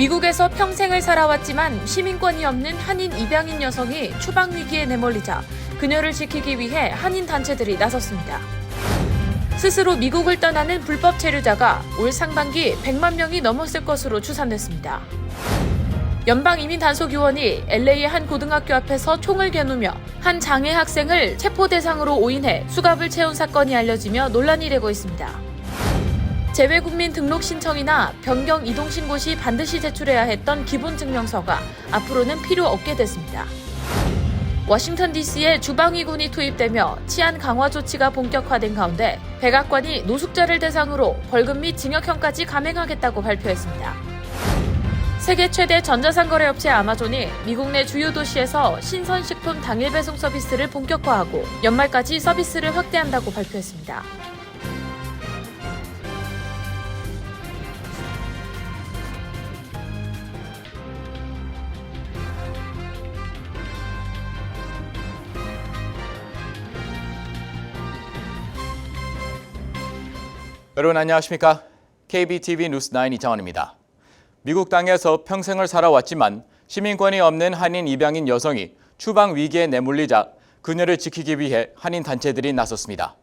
미국에서 평생을 살아왔지만 시민권이 없는 한인 입양인 여성이 추방 위기에 내몰리자 그녀를 지키기 위해 한인 단체들이 나섰습니다. 스스로 미국을 떠나는 불법 체류자가 올 상반기 100만 명이 넘었을 것으로 추산됐습니다. 연방 이민 단속위원이 LA의 한 고등학교 앞에서 총을 겨누며 한 장애 학생을 체포 대상으로 오인해 수갑을 채운 사건이 알려지며 논란이 되고 있습니다. 재외국민 등록 신청이나 변경 이동 신고 시 반드시 제출해야 했던 기본 증명서가 앞으로는 필요 없게 됐습니다. 워싱턴 DC에 주방위군이 투입되며 치안 강화 조치가 본격화된 가운데 백악관이 노숙자를 대상으로 벌금 및 징역형까지 감행하겠다고 발표했습니다. 세계 최대 전자상거래 업체 아마존이 미국 내 주요 도시에서 신선식품 당일 배송 서비스를 본격화하고 연말까지 서비스를 확대한다고 발표했습니다. 여러분 안녕하십니까? KBTV 뉴스9 이창원입니다. 미국 땅에서 평생을 살아왔지만 시민권이 없는 한인 입양인 여성이 추방 위기에 내몰리자 그녀를 지키기 위해 한인 단체들이 나섰습니다.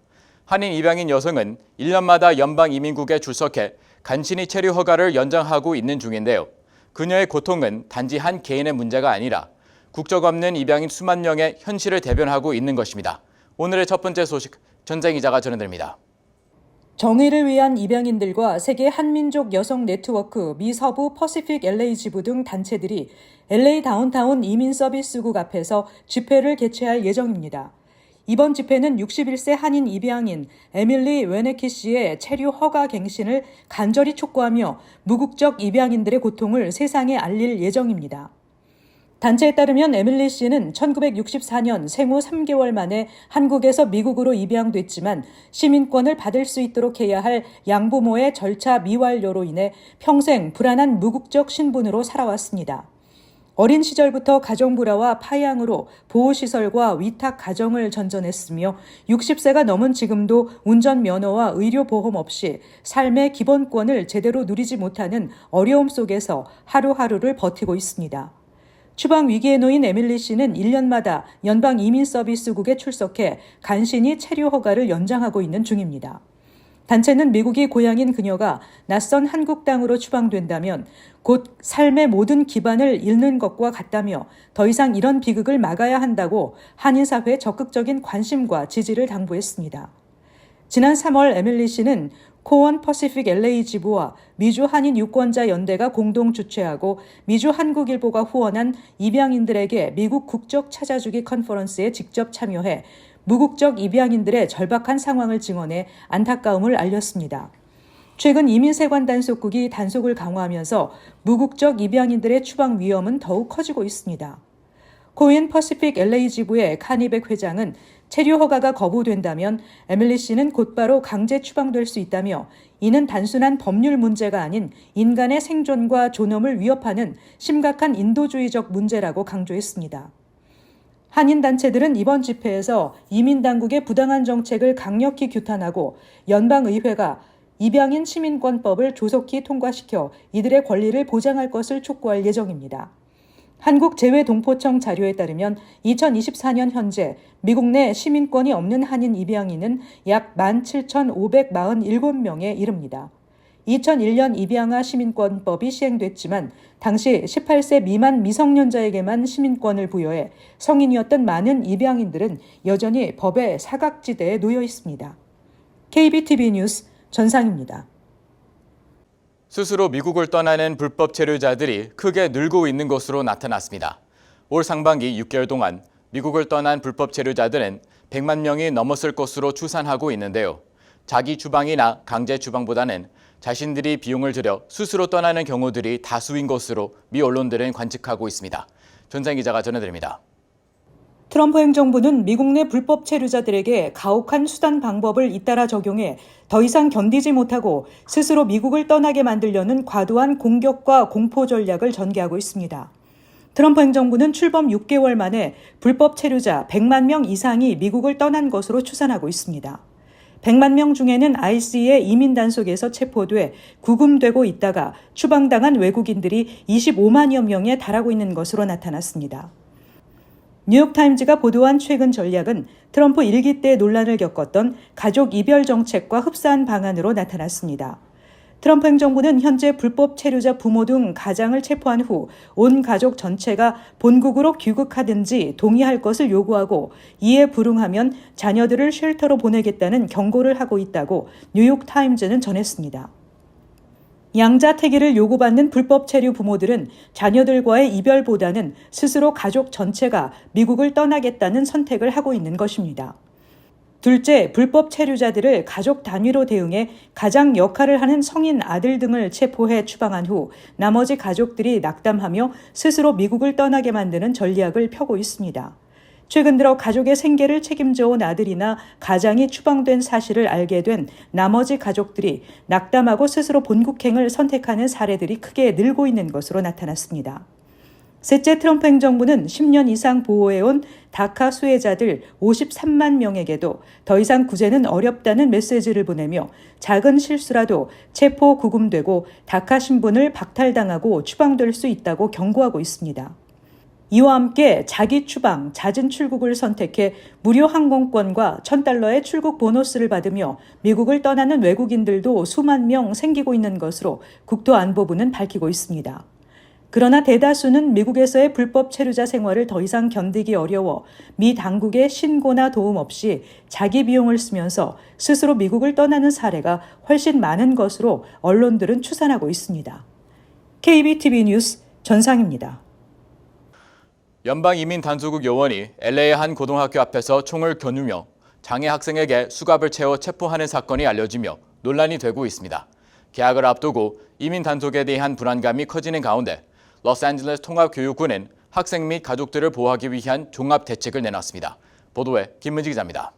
한인 입양인 여성은 1년마다 연방 이민국에 출석해 간신히 체류 허가를 연장하고 있는 중인데요. 그녀의 고통은 단지 한 개인의 문제가 아니라 국적 없는 입양인 수만 명의 현실을 대변하고 있는 것입니다. 오늘의 첫 번째 소식 전쟁 기자가 전해드립니다. 정의를 위한 입양인들과 세계 한민족 여성 네트워크 미서부 퍼시픽 LA 지부 등 단체들이 LA 다운타운 이민 서비스국 앞에서 집회를 개최할 예정입니다. 이번 집회는 61세 한인 입양인 에밀리 웨네키 씨의 체류 허가 갱신을 간절히 촉구하며 무국적 입양인들의 고통을 세상에 알릴 예정입니다. 단체에 따르면 에밀리 씨는 1964년 생후 3개월 만에 한국에서 미국으로 입양됐지만 시민권을 받을 수 있도록 해야 할 양부모의 절차 미완료로 인해 평생 불안한 무국적 신분으로 살아왔습니다. 어린 시절부터 가정불화와 파양으로 보호시설과 위탁 가정을 전전했으며 60세가 넘은 지금도 운전면허와 의료보험 없이 삶의 기본권을 제대로 누리지 못하는 어려움 속에서 하루하루를 버티고 있습니다. 추방 위기에 놓인 에밀리 씨는 1년마다 연방 이민 서비스국에 출석해 간신히 체류 허가를 연장하고 있는 중입니다. 단체는 미국이 고향인 그녀가 낯선 한국 땅으로 추방된다면 곧 삶의 모든 기반을 잃는 것과 같다며 더 이상 이런 비극을 막아야 한다고 한인사회에 적극적인 관심과 지지를 당부했습니다. 지난 3월 에밀리 씨는 코원 퍼시픽 LA 지부와 미주 한인 유권자 연대가 공동 주최하고 미주 한국일보가 후원한 입양인들에게 미국 국적 찾아주기 컨퍼런스에 직접 참여해 무국적 입양인들의 절박한 상황을 증언해 안타까움을 알렸습니다. 최근 이민세관 단속국이 단속을 강화하면서 무국적 입양인들의 추방 위험은 더욱 커지고 있습니다. 코인 퍼시픽 LA 지부의 카니백 회장은 체류 허가가 거부된다면 에밀리 씨는 곧바로 강제 추방될 수 있다며 이는 단순한 법률 문제가 아닌 인간의 생존과 존엄을 위협하는 심각한 인도주의적 문제라고 강조했습니다. 한인 단체들은 이번 집회에서 이민 당국의 부당한 정책을 강력히 규탄하고 연방 의회가 입양인 시민권법을 조속히 통과시켜 이들의 권리를 보장할 것을 촉구할 예정입니다. 한국재외동포청 자료에 따르면 2024년 현재 미국 내 시민권이 없는 한인 입양인은 약 17,547명에 이릅니다. 2001년 입양아 시민권법이 시행됐지만 당시 18세 미만 미성년자에게만 시민권을 부여해 성인이었던 많은 입양인들은 여전히 법의 사각지대에 놓여 있습니다. KBTV 뉴스 전상입니다. 스스로 미국을 떠나는 불법 체류자들이 크게 늘고 있는 것으로 나타났습니다. 올 상반기 6개월 동안 미국을 떠난 불법 체류자들은 100만 명이 넘었을 것으로 추산하고 있는데요. 자기 주방이나 강제 주방보다는 자신들이 비용을 들여 스스로 떠나는 경우들이 다수인 것으로 미 언론들은 관측하고 있습니다. 전장 기자가 전해드립니다. 트럼프 행정부는 미국 내 불법 체류자들에게 가혹한 수단 방법을 잇따라 적용해 더 이상 견디지 못하고 스스로 미국을 떠나게 만들려는 과도한 공격과 공포 전략을 전개하고 있습니다. 트럼프 행정부는 출범 6개월 만에 불법 체류자 100만 명 이상이 미국을 떠난 것으로 추산하고 있습니다. 100만 명 중에는 IC의 이민 단속에서 체포돼 구금되고 있다가 추방당한 외국인들이 25만여 명에 달하고 있는 것으로 나타났습니다. 뉴욕타임즈가 보도한 최근 전략은 트럼프 일기 때 논란을 겪었던 가족 이별 정책과 흡사한 방안으로 나타났습니다. 트럼프 행정부는 현재 불법 체류자 부모 등 가장을 체포한 후 온 가족 전체가 본국으로 귀국하든지 동의할 것을 요구하고 이에 불응하면 자녀들을 쉘터로 보내겠다는 경고를 하고 있다고 뉴욕 타임즈는 전했습니다. 양자택일을 요구받는 불법 체류 부모들은 자녀들과의 이별보다는 스스로 가족 전체가 미국을 떠나겠다는 선택을 하고 있는 것입니다. 둘째, 불법 체류자들을 가족 단위로 대응해 가장 역할을 하는 성인 아들 등을 체포해 추방한 후 나머지 가족들이 낙담하며 스스로 미국을 떠나게 만드는 전략을 펴고 있습니다. 최근 들어 가족의 생계를 책임져온 아들이나 가장이 추방된 사실을 알게 된 나머지 가족들이 낙담하고 스스로 본국행을 선택하는 사례들이 크게 늘고 있는 것으로 나타났습니다. 셋째 트럼프 행정부는 10년 이상 보호해온 다카 수혜자들 53만 명에게도 더 이상 구제는 어렵다는 메시지를 보내며 작은 실수라도 체포 구금되고 다카 신분을 박탈당하고 추방될 수 있다고 경고하고 있습니다. 이와 함께 자기 추방, 잦은 출국을 선택해 무료 항공권과 1000달러의 출국 보너스를 받으며 미국을 떠나는 외국인들도 수만 명 생기고 있는 것으로 국토안보부는 밝히고 있습니다. 그러나 대다수는 미국에서의 불법 체류자 생활을 더 이상 견디기 어려워 미 당국의 신고나 도움 없이 자기 비용을 쓰면서 스스로 미국을 떠나는 사례가 훨씬 많은 것으로 언론들은 추산하고 있습니다. KBTV 뉴스 전상입니다. 연방 이민 단속국 요원이 LA의 한 고등학교 앞에서 총을 겨누며 장애 학생에게 수갑을 채워 체포하는 사건이 알려지며 논란이 되고 있습니다. 개학을 앞두고 이민 단속에 대한 불안감이 커지는 가운데 로스앤젤레스 통합교육부는 학생 및 가족들을 보호하기 위한 종합 대책을 내놨습니다. 보도에 김문지 기자입니다.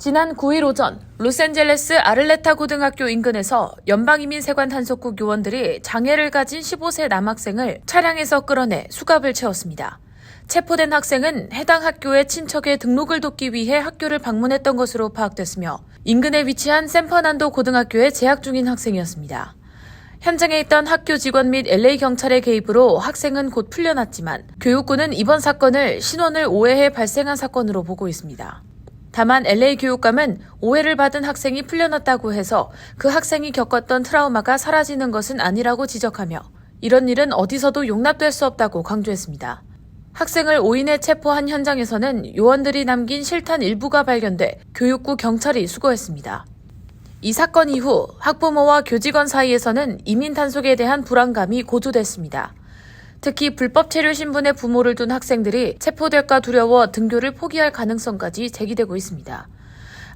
지난 9일 오전 로스앤젤레스 아를레타 고등학교 인근에서 연방이민세관 단속국 요원들이 장애를 가진 15세 남학생을 차량에서 끌어내 수갑을 채웠습니다. 체포된 학생은 해당 학교의 친척의 등록을 돕기 위해 학교를 방문했던 것으로 파악됐으며 인근에 위치한 샌퍼난도 고등학교에 재학 중인 학생이었습니다. 현장에 있던 학교 직원 및 LA 경찰의 개입으로 학생은 곧 풀려났지만 교육부는 이번 사건을 신원을 오해해 발생한 사건으로 보고 있습니다. 다만 LA 교육감은 오해를 받은 학생이 풀려났다고 해서 그 학생이 겪었던 트라우마가 사라지는 것은 아니라고 지적하며 이런 일은 어디서도 용납될 수 없다고 강조했습니다. 학생을 오인해 체포한 현장에서는 요원들이 남긴 실탄 일부가 발견돼 교육부 경찰이 수거했습니다. 이 사건 이후 학부모와 교직원 사이에서는 이민 단속에 대한 불안감이 고조됐습니다. 특히 불법 체류 신분의 부모를 둔 학생들이 체포될까 두려워 등교를 포기할 가능성까지 제기되고 있습니다.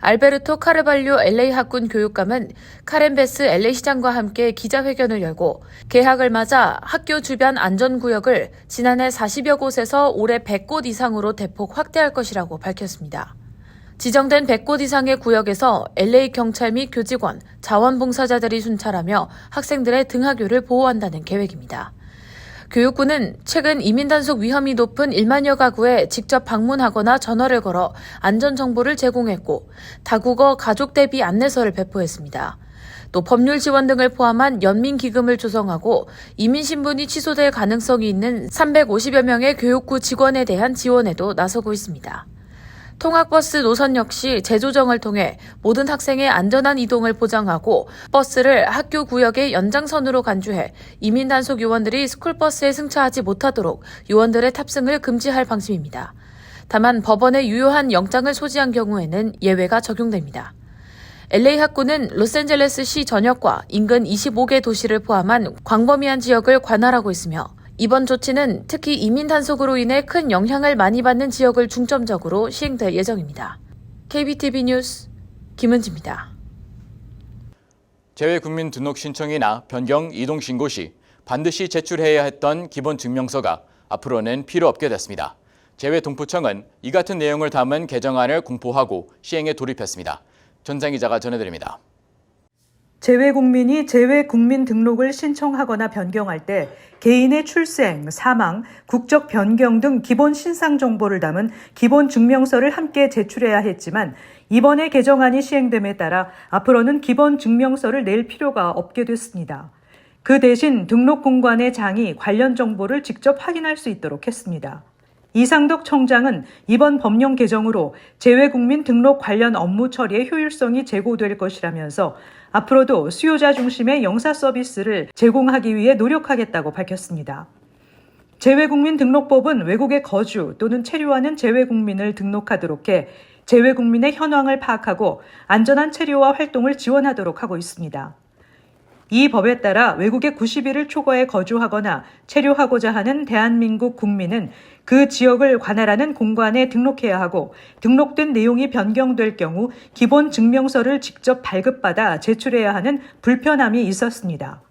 알베르토 카르발료 LA 학군 교육감은 카렌 베스 LA 시장과 함께 기자회견을 열고 개학을 맞아 학교 주변 안전구역을 지난해 40여 곳에서 올해 100곳 이상으로 대폭 확대할 것이라고 밝혔습니다. 지정된 100곳 이상의 구역에서 LA 경찰 및 교직원, 자원봉사자들이 순찰하며 학생들의 등하교를 보호한다는 계획입니다. 교육부는 최근 이민 단속 위험이 높은 1만여 가구에 직접 방문하거나 전화를 걸어 안전 정보를 제공했고 다국어 가족 대비 안내서를 배포했습니다. 또 법률 지원 등을 포함한 연민 기금을 조성하고 이민 신분이 취소될 가능성이 있는 350여 명의 교육부 직원에 대한 지원에도 나서고 있습니다. 통학버스 노선 역시 재조정을 통해 모든 학생의 안전한 이동을 보장하고 버스를 학교 구역의 연장선으로 간주해 이민 단속 요원들이 스쿨버스에 승차하지 못하도록 요원들의 탑승을 금지할 방침입니다. 다만 법원에 유효한 영장을 소지한 경우에는 예외가 적용됩니다. LA 학구는 로스앤젤레스 시 전역과 인근 25개 도시를 포함한 광범위한 지역을 관할하고 있으며 이번 조치는 특히 이민 단속으로 인해 큰 영향을 많이 받는 지역을 중점적으로 시행될 예정입니다. KBTV 뉴스 김은지입니다. 재외 국민 등록 신청이나 변경 이동 신고 시 반드시 제출해야 했던 기본 증명서가 앞으로는 필요 없게 됐습니다. 재외 동포청은 이 같은 내용을 담은 개정안을 공포하고 시행에 돌입했습니다. 전장 기자가 전해드립니다. 재외국민이 재외국민 등록을 신청하거나 변경할 때 개인의 출생, 사망, 국적 변경 등 기본 신상 정보를 담은 기본 증명서를 함께 제출해야 했지만 이번에 개정안이 시행됨에 따라 앞으로는 기본 증명서를 낼 필요가 없게 됐습니다. 그 대신 등록 공관의 장이 관련 정보를 직접 확인할 수 있도록 했습니다. 이상덕 청장은 이번 법령 개정으로 재외국민 등록 관련 업무 처리의 효율성이 제고될 것이라면서 앞으로도 수요자 중심의 영사 서비스를 제공하기 위해 노력하겠다고 밝혔습니다. 재외국민 등록법은 외국에 거주 또는 체류하는 재외국민을 등록하도록 해 재외국민의 현황을 파악하고 안전한 체류와 활동을 지원하도록 하고 있습니다. 이 법에 따라 외국에 90일을 초과해 거주하거나 체류하고자 하는 대한민국 국민은 그 지역을 관할하는 공관에 등록해야 하고 등록된 내용이 변경될 경우 기본 증명서를 직접 발급받아 제출해야 하는 불편함이 있었습니다.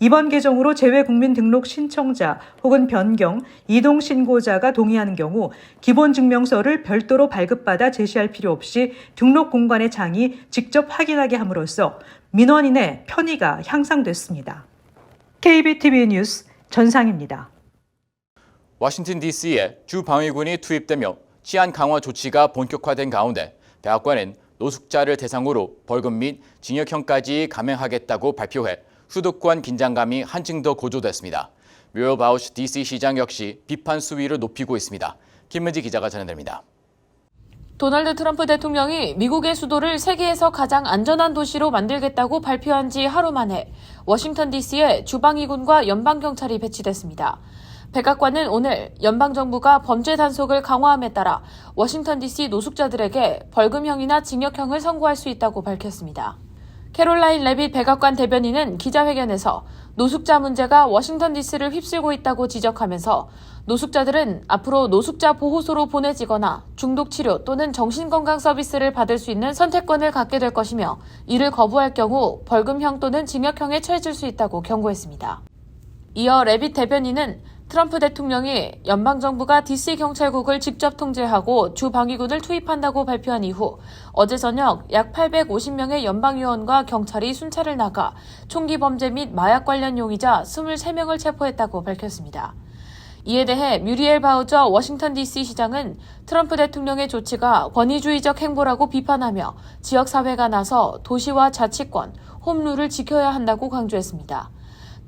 이번 개정으로 재외국민 등록 신청자 혹은 변경, 이동 신고자가 동의하는 경우 기본 증명서를 별도로 발급받아 제시할 필요 없이 등록 공간의 장이 직접 확인하게 함으로써 민원인의 편의가 향상됐습니다. KBTV 뉴스 전상입니다. 워싱턴 DC에 주 방위군이 투입되며 치안 강화 조치가 본격화된 가운데 백악관은 노숙자를 대상으로 벌금 및 징역형까지 감행하겠다고 발표해 수도권 긴장감이 한층 더 고조됐습니다. 뮤얼 바우시 DC 시장 역시 비판 수위를 높이고 있습니다. 김문지 기자가 전해드립니다. 도널드 트럼프 대통령이 미국의 수도를 세계에서 가장 안전한 도시로 만들겠다고 발표한 지 하루 만에 워싱턴 DC에 주방위군과 연방경찰이 배치됐습니다. 백악관은 오늘 연방정부가 범죄 단속을 강화함에 따라 워싱턴 DC 노숙자들에게 벌금형이나 징역형을 선고할 수 있다고 밝혔습니다. 캐롤라인 레빗 백악관 대변인은 기자회견에서 노숙자 문제가 워싱턴 DC를 휩쓸고 있다고 지적하면서 노숙자들은 앞으로 노숙자 보호소로 보내지거나 중독 치료 또는 정신건강 서비스를 받을 수 있는 선택권을 갖게 될 것이며 이를 거부할 경우 벌금형 또는 징역형에 처해질 수 있다고 경고했습니다. 이어 레빗 대변인은 트럼프 대통령이 연방정부가 DC 경찰국을 직접 통제하고 주 방위군을 투입한다고 발표한 이후 어제 저녁 약 850명의 연방의원과 경찰이 순찰을 나가 총기 범죄 및 마약 관련 용의자 23명을 체포했다고 밝혔습니다. 이에 대해 뮤리엘 바우저 워싱턴 DC 시장은 트럼프 대통령의 조치가 권위주의적 행보라고 비판하며 지역사회가 나서 도시와 자치권, 홈룰을 지켜야 한다고 강조했습니다.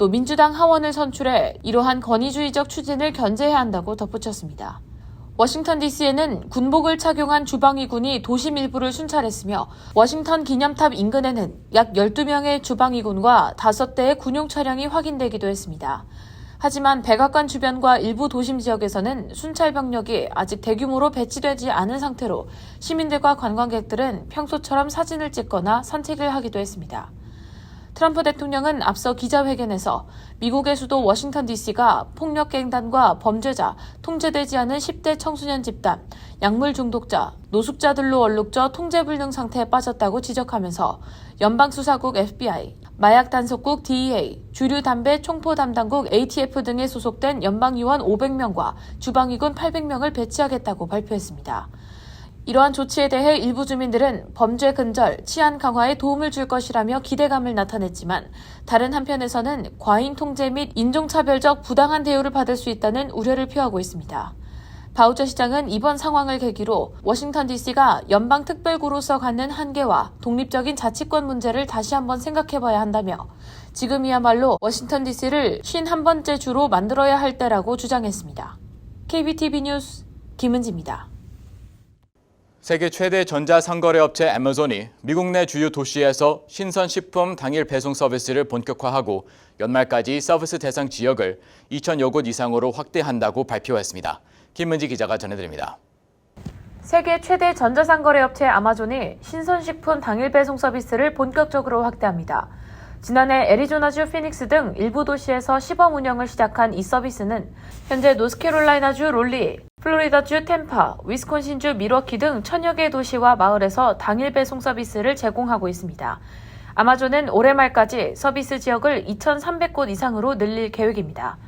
또 민주당 하원을 선출해 이러한 권위주의적 추진을 견제해야 한다고 덧붙였습니다. 워싱턴 DC에는 군복을 착용한 주방위군이 도심 일부를 순찰했으며 워싱턴 기념탑 인근에는 약 12명의 주방위군과 5대의 군용 차량이 확인되기도 했습니다. 하지만 백악관 주변과 일부 도심 지역에서는 순찰 병력이 아직 대규모로 배치되지 않은 상태로 시민들과 관광객들은 평소처럼 사진을 찍거나 산책을 하기도 했습니다. 트럼프 대통령은 앞서 기자회견에서 미국의 수도 워싱턴 DC가 폭력갱단과 범죄자, 통제되지 않은 10대 청소년 집단, 약물 중독자, 노숙자들로 얼룩져 통제불능 상태에 빠졌다고 지적하면서 연방수사국 FBI, 마약 단속국 DEA, 주류 담배 총포 담당국 ATF 등에 소속된 연방의원 500명과 주방위군 800명을 배치하겠다고 발표했습니다. 이러한 조치에 대해 일부 주민들은 범죄 근절, 치안 강화에 도움을 줄 것이라며 기대감을 나타냈지만 다른 한편에서는 과잉 통제 및 인종차별적 부당한 대우를 받을 수 있다는 우려를 표하고 있습니다. 바우처 시장은 이번 상황을 계기로 워싱턴 DC가 연방 특별구로서 갖는 한계와 독립적인 자치권 문제를 다시 한번 생각해봐야 한다며 지금이야말로 워싱턴 DC를 51번째 주로 만들어야 할 때라고 주장했습니다. KBTV 뉴스 김은지입니다. 세계 최대 전자상거래 업체 애마존이 미국 내 주요 도시에서 신선식품 당일 배송 서비스를 본격화하고 연말까지 서비스 대상 지역을 2천여 곳 이상으로 확대한다고 발표했습니다. 김문지 기자가 전해드립니다. 세계 최대 전자상거래 업체 아마존이 신선식품 당일 배송 서비스를 본격적으로 확대합니다. 지난해 애리조나주 피닉스 등 일부 도시에서 시범 운영을 시작한 이 서비스는 현재 노스캐롤라이나주 롤리, 플로리다주 템파, 위스콘신주 미러키 등 천여 개의 도시와 마을에서 당일 배송 서비스를 제공하고 있습니다. 아마존은 올해 말까지 서비스 지역을 2,300곳 이상으로 늘릴 계획입니다.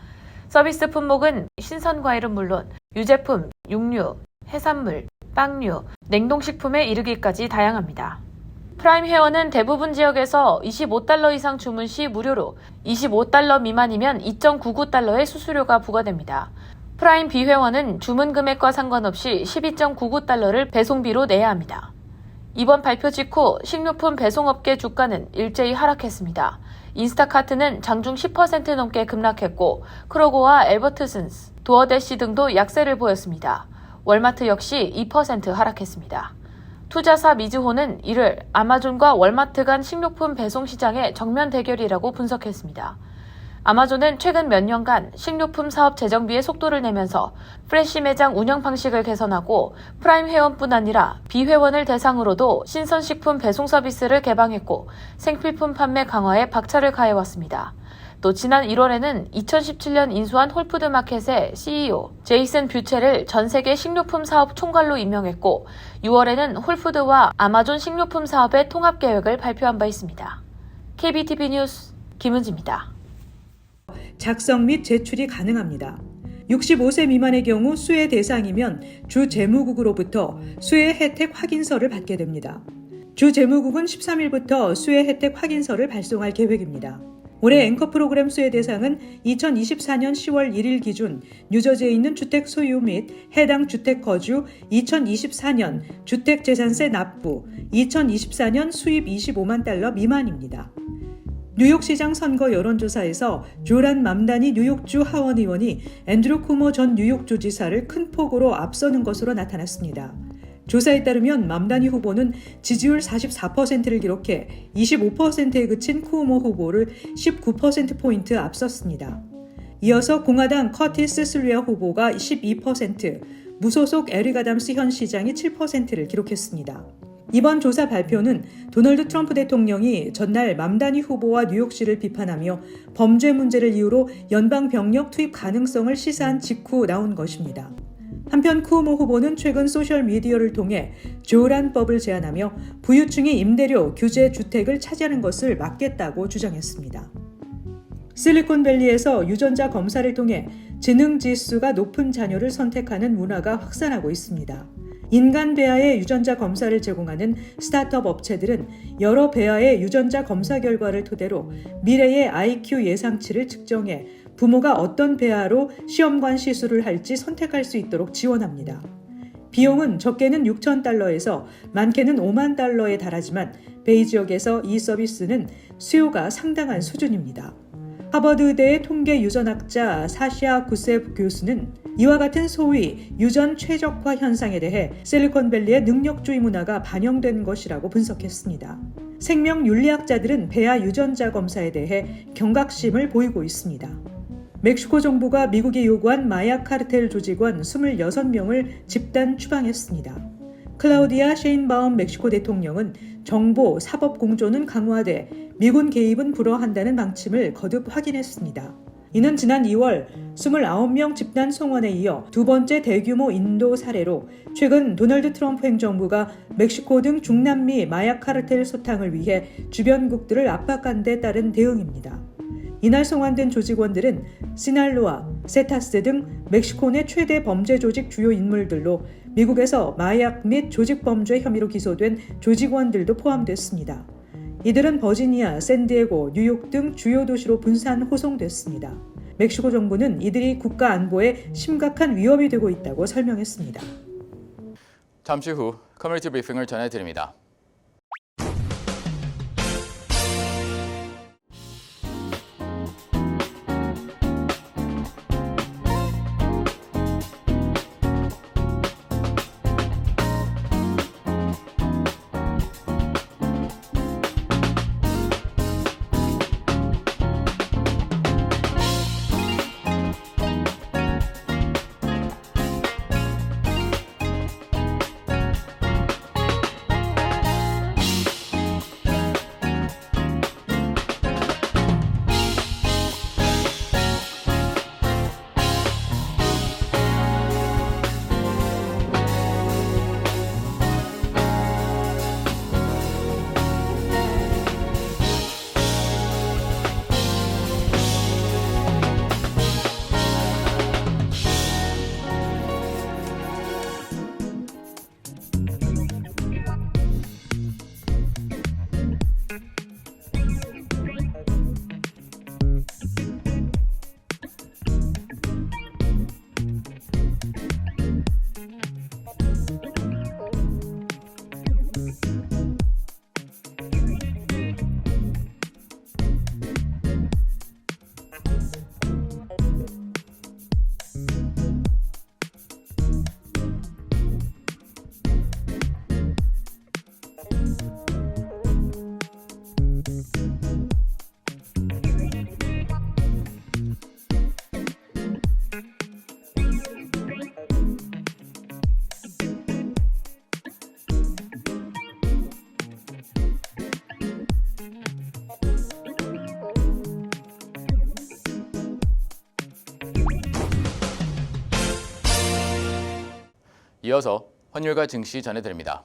서비스 품목은 신선 과일은 물론 유제품, 육류, 해산물, 빵류, 냉동식품에 이르기까지 다양합니다. 프라임 회원은 대부분 지역에서 25달러 이상 주문 시 무료로 25달러 미만이면 2.99달러의 수수료가 부과됩니다. 프라임 비회원은 주문 금액과 상관없이 12.99달러를 배송비로 내야 합니다. 이번 발표 직후 식료품 배송업계 주가는 일제히 하락했습니다. 인스타카트는 장중 10% 넘게 급락했고 크로고와 엘버트슨스, 도어대시 등도 약세를 보였습니다. 월마트 역시 2% 하락했습니다. 투자사 미즈호는 이를 아마존과 월마트 간 식료품 배송 시장의 정면 대결이라고 분석했습니다. 아마존은 최근 몇 년간 식료품 사업 재정비에 속도를 내면서 프레시 매장 운영 방식을 개선하고 프라임 회원뿐 아니라 비회원을 대상으로도 신선식품 배송 서비스를 개방했고 생필품 판매 강화에 박차를 가해왔습니다. 또 지난 1월에는 2017년 인수한 홀푸드마켓의 CEO 제이슨 뷰체를 전 세계 식료품 사업 총괄로 임명했고 6월에는 홀푸드와 아마존 식료품 사업의 통합 계획을 발표한 바 있습니다. KBTV 뉴스 김은지입니다. 작성 및 제출이 가능합니다. 65세 미만의 경우 수혜 대상이면 주 재무국으로부터 수혜 혜택 확인서를 받게 됩니다. 주 재무국은 13일부터 수혜 혜택 확인서를 발송할 계획입니다. 올해 앵커 프로그램 수혜 대상은 2024년 10월 1일 기준 뉴저지에 있는 주택 소유 및 해당 주택 거주, 2024년 주택 재산세 납부, 2024년 수입 25만 달러 미만입니다. 뉴욕시장 선거 여론조사에서 조란 맘다니 뉴욕주 하원 의원이 앤드루 쿠모 전 뉴욕주지사를 큰 폭으로 앞서는 것으로 나타났습니다. 조사에 따르면 맘다니 후보는 지지율 44%를 기록해 25%에 그친 쿠오모 후보를 19%포인트 앞섰습니다. 이어서 공화당 커티스 슬리아 후보가 12%, 무소속 에릭 아담스 현 시장이 7%를 기록했습니다. 이번 조사 발표는 도널드 트럼프 대통령이 전날 맘다니 후보와 뉴욕시를 비판하며 범죄 문제를 이유로 연방 병력 투입 가능성을 시사한 직후 나온 것입니다. 한편 쿠오모 후보는 최근 소셜 미디어를 통해 조란법을 제안하며 부유층이 임대료 규제 주택을 차지하는 것을 막겠다고 주장했습니다. 실리콘밸리에서 유전자 검사를 통해 지능 지수가 높은 자녀를 선택하는 문화가 확산하고 있습니다. 인간 배아의 유전자 검사를 제공하는 스타트업 업체들은 여러 배아의 유전자 검사 결과를 토대로 미래의 IQ 예상치를 측정해 부모가 어떤 배아로 시험관 시술을 할지 선택할 수 있도록 지원합니다. 비용은 적게는 6천 달러에서 많게는 5만 달러에 달하지만 베이 지역에서 이 서비스는 수요가 상당한 수준입니다. 하버드대의 통계 유전학자 사시아 구세프 교수는 이와 같은 소위 유전 최적화 현상에 대해 실리콘밸리의 능력주의 문화가 반영된 것이라고 분석했습니다. 생명 윤리학자들은 배아 유전자 검사에 대해 경각심을 보이고 있습니다. 멕시코 정부가 미국이 요구한 마약 카르텔 조직원 26명을 집단 추방했습니다. 클라우디아 셰인바움 멕시코 대통령은 정보 사법 공조는 강화돼 미군 개입은 불허한다는 방침을 거듭 확인했습니다. 이는 지난 2월 29명 집단 송환에 이어 두 번째 대규모 인도 사례로 최근 도널드 트럼프 행정부가 멕시코 등 중남미 마약 카르텔 소탕을 위해 주변국들을 압박한 데 따른 대응입니다. 이날 송환된 조직원들은 시날로아, 세타스 등 멕시코 내 최대 범죄 조직 주요 인물들로 미국에서 마약 및 조직 범죄 혐의로 기소된 조직원들도 포함됐습니다. 이들은 버지니아, 샌디에고, 뉴욕 등 주요 도시로 분산 호송됐습니다. 멕시코 정부는 이들이 국가 안보에 심각한 위협이 되고 있다고 설명했습니다. 잠시 후 커뮤니티 브리핑을 전해드립니다. 이어서 환율과 증시 전해드립니다.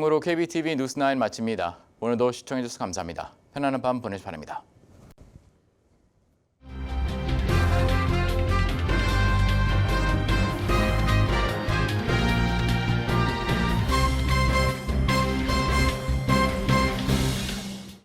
이상으로 KBTV 뉴스9 마칩니다. 오늘도 시청해주셔서 감사합니다. 편안한 밤 보내시 기 바랍니다.